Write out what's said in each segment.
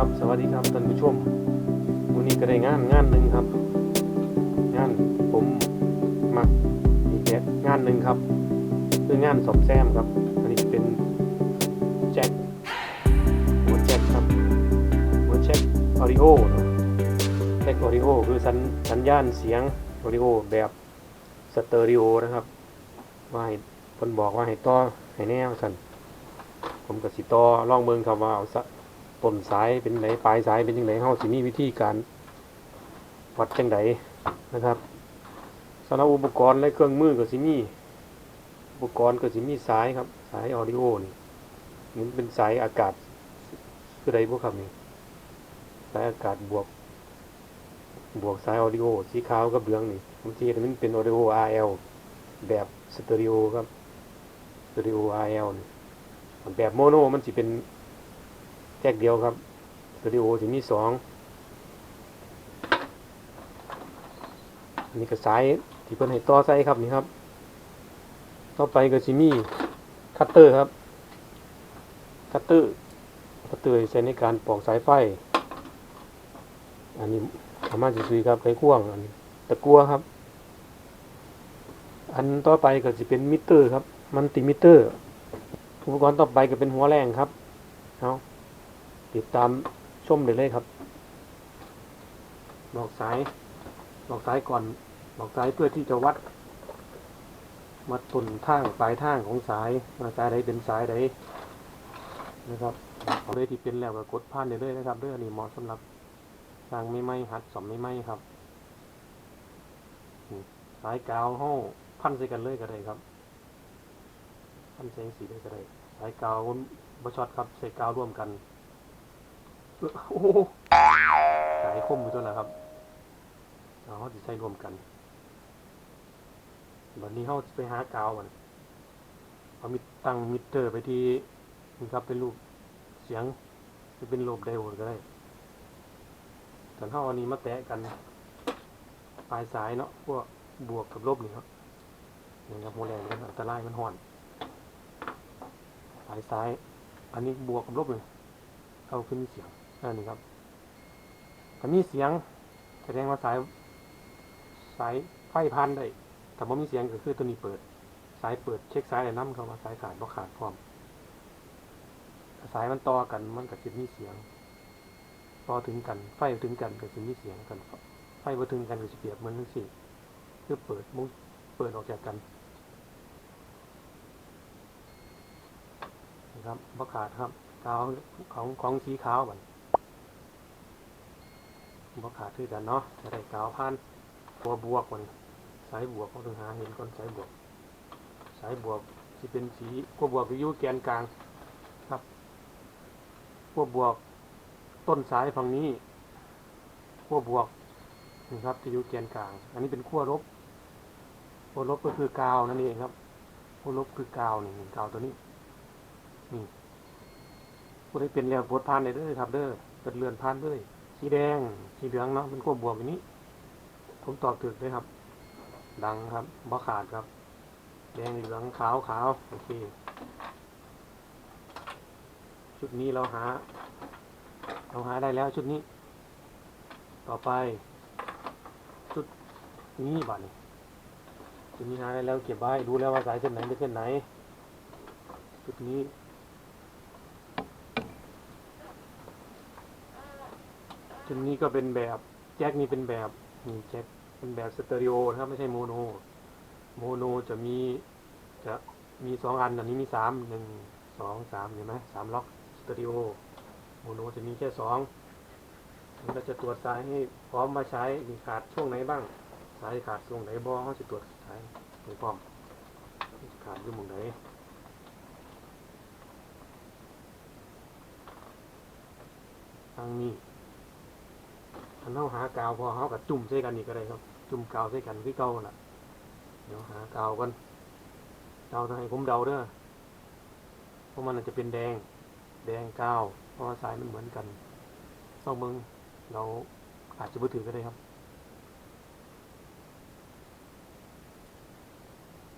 ครับ สวัสดีครับท่านผู้ชมวันนี้ก็ได้งานงานหนึ่งครับ งานผมมักอีกแค่งานหนึ่งครับ คืองานสมแซมครับ อันนี้เป็นแจ็คหัวแจ็คครับหัวแจ็คออริโอแจ็คออริโอคือสัญสัญญาณเสียงออริโอแบบสเตอริโอนะครับ ว่าให้คนบอกว่าให้ต่อให้แนวสันผมกับสิต่อลองเบิ่งครับว่าเอาส ต้นสายเป็นไหนปลายสายเป็นยังไงเฮาสิมีวิธีการวัดจังไดนะครับสำหรับอุปกรณ์และเครื่องมือก็สิมีอุปกรณ์ก็สิมีสายครับสายออดิโอนี่มันเป็นสายอากาศคือใดพวกครับนี่สายอากาศบวก บวกสายออดิโอสีขาวกับเหลืองนี่บางทีมันเป็นออดิโอ RL แบบสเตอริโอครับสเตอริโอ RL นี่แบบโมโนมันสิเป็น แยกเดียวครับสตอริโอสิมีสองอันนี้ก็สายที่เพิ่นให้ต่อใส่ครับนี่ครับ ต่อไปก็สิมีคัตเตอร์ครับคัตเตอร์คัตเตอร์ใช้ในการปอกสายไฟ อันนี้สามารถจะซุยครับไขควงอันนี้ตะกัวครับ อันต่อไปก็จะเป็นมิเตอร์ครับ มันติมิเตอร์ อุปกรณ์ต่อไปก็เป็นหัวแรงครับเอา ติดตามชมได้เลยครับ บอกสายบอกสายก่อน บอกสายเพื่อที่จะวัดวัดต้นทางปลายทางของสายว่าสายใดเป็นสายใดนะครับเอาเลยที่เป็นแล้วก็กดผ่านได้เลยนะครับเรื่องนี้เหมาะสำหรับสร้างไม่ไหมหัดสมไม่ไหมครับสายกาวห้อพันใส่กันเลยก็ได้ครับพันใส่สีได้ก็ได้สายกาวบช็อตครับใส่กาวร่วมกัน โอ้โหสายคมอยู่ตัวละครับเอาเขาจะใช้รวมกันวันนี้เขาไปหากาวมันเอามิตั้งมิเตอร์ไปที่นี่ครับเป็นรูปเสียงจะเป็นรูปไดโอดก็ได้แต่ถ้าเอาอันนี้มาแตะกัน ปลายสายเนาะพวกบวกกับลบนี่ครับนี่ครับโมแรงมันอันตรายมันห่อน ปลายซ้าย อันนี้บวกกับลบเลยเอาขึ้นเสียง อันนี้ครับถ้ามีเสียงแสดงว่าสาย สายไฟพันได้แต่ว่มีเสียงก็คือตัวนี้เปิด สายเปิดเช็คสายแล้วน้ำเข้ามาสายขาดบ่ขาดพร้อมสายมันต่อกันมันก็จะมีเสียงต่อถึงกัน ไฟถึงกันก็จะมีเสียงกันไฟบ่ถึงกันก็จะเปรียบเหมือนทั้งสี่คือเปิดมุ้งเปิดออกจากกันนะครับบ่ขาดครับกาวของของสีขาวบัน บ่ขาดคือกันเนาะจะได้กาวพันตัวบวกมันสายบวกเขาต้องหาเห็นก่อนสายบวก สายบวกที่เป็นสีขั้วบวกอยู่แกนกลางครับขั้วบวกต้นสายฝั่งนี้ขั้วบวกนี่ครับที่อยู่แกนกลาง อันนี้เป็นขั้วลบขั้วลบก็คือกาวนั่นเองครับขั้วลบคือกาวนี่กาวตัวนี้นี่ผู้ได้เป็นแล้วบทพานได้เด้อครับเด้อเปิดเรือนพานเลย สีแดง สีเหลืองเนาะเป็นขั้วบวกอย่างนี้ ผมตอบถึกเลยครับ ดังครับบ่ขาดครับ แดงเหลืองขาวขาวโอเคชุดนี้เราหา เราหาได้แล้วชุดนี้ ต่อไป ชุดนี้บัดนี้ชุดนี้หาได้แล้วเก็บไว้ รู้แล้วว่าสายเส้นไหนเป็นเส้นไหน ชุดนี้ ชุดนี้ก็เป็นแบบแจ็คนี่เป็นแบบนี่แจ็คเป็นแบบสเตอริโอนะครับไม่ใช่โมโน โมโนจะมีจะมีสองอันอันนี้มีสามหนึ่งสองสามเห็นไหมสามล็อกสเตอริโอโมโนจะมีแค่สองมันจะตรวจสายให้พร้อมมาใช้มีขาดช่วงไหนบ้าง สายขาดช่วงไหนบ้างเขาจะตรวจสายให้พร้อมขาดอยู่มุงไหนทางนี้ อันเราหากาวพอเขากับจุ่มใส่กันนี่ก็ได้ครับ จุ่มกาวใส่กันคือเก่าล่ะ เดี๋ยวหากาวกันเดาให้ผมเดาเด้อเพราะมันอาจจะเป็นแดง แดงกาวเพราะสายมันเหมือนกันต้องมึงเราอาจจะบ่ถือก็ได้ครับ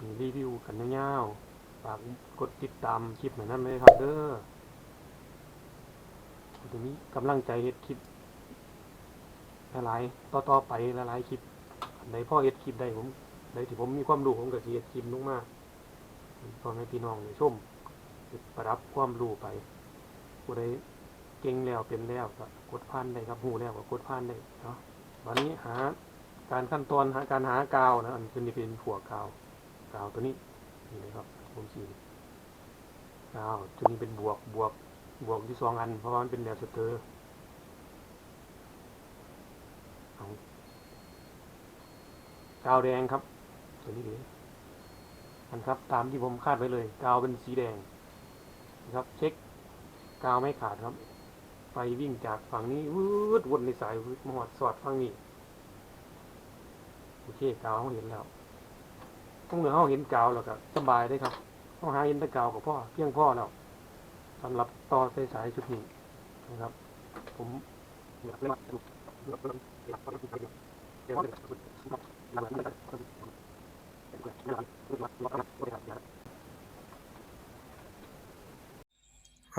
มีรีวิวกันยาวๆฝากกดติดตามคลิปเหมือนนั้นเลยครับเด้อโอทีนี้กำลังใจเฮ็ดคลิป หลายๆต่อต่อไปหลายๆคลิปอันไหนพ่อเฮ็ดคลิปได้ผมในที่ผมมีความรู้ผมก็สิเฮ็ดคลิปลงมาพ่อแม่พี่น้องได้ชมประดับความรู้ไปผู้ใดเก่งแล้วเป็นแล้วก็กดพันได้ครับหูแล้วก็กดพันได้เนาะวันนี้หาการขั้นตอนหาการหากาวนะอันเป็นเป็นผัวกาวกาวตัวนี้นี่นะครับผมสีกาวตัวนี้เป็นบวกบวกบวกที่สองอันเพราะว่ามันเป็นแบบสเตอร์เอา กาวแดงครับ ตัวนี้เลยอันครับ ตามที่ผมคาดไว้เลย กาวเป็นสีแดงนะครับ เช็คกาวไม่ขาดครับ ไฟวิ่งจากฝั่งนี้วืดวนในสายวืดมาหอดสอดฝั่งนี้โอเคกาวเขาเห็นแล้วต้องเหนือเขาเห็นกาวแล้วก็สบายได้ครับเขาหาเห็นแต่กาวกับพ่อเพียงพ่อแล้วสำหรับต่อสายสายชุดนี้นะครับ ผมอยากเล่นมา เ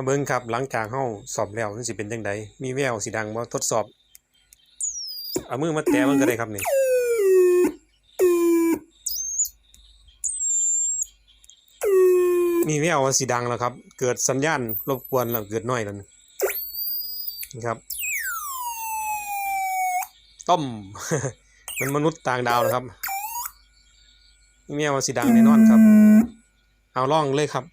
บิ้งครับหลังจากเฮาสอบแล้วมันสิเป็นจังไดมีแววสิดังบ่ทดสอบ เอามือมาแตะมันก็ได้ครับนี่มีแววว่าสีดังแล้วครับ เกิดสัญญาณรบกวนแล้วเกิดน้อยแล้วนี่นะครับต้ม เป็นมนุษย์ต่างดาวนะครับมีแววว่าสีดังแน่นอนครับ เอาล่องเลยครับ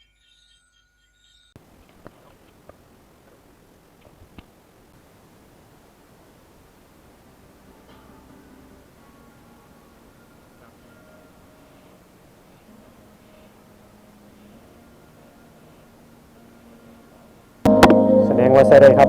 แสดงว่าใส่ได้ครับ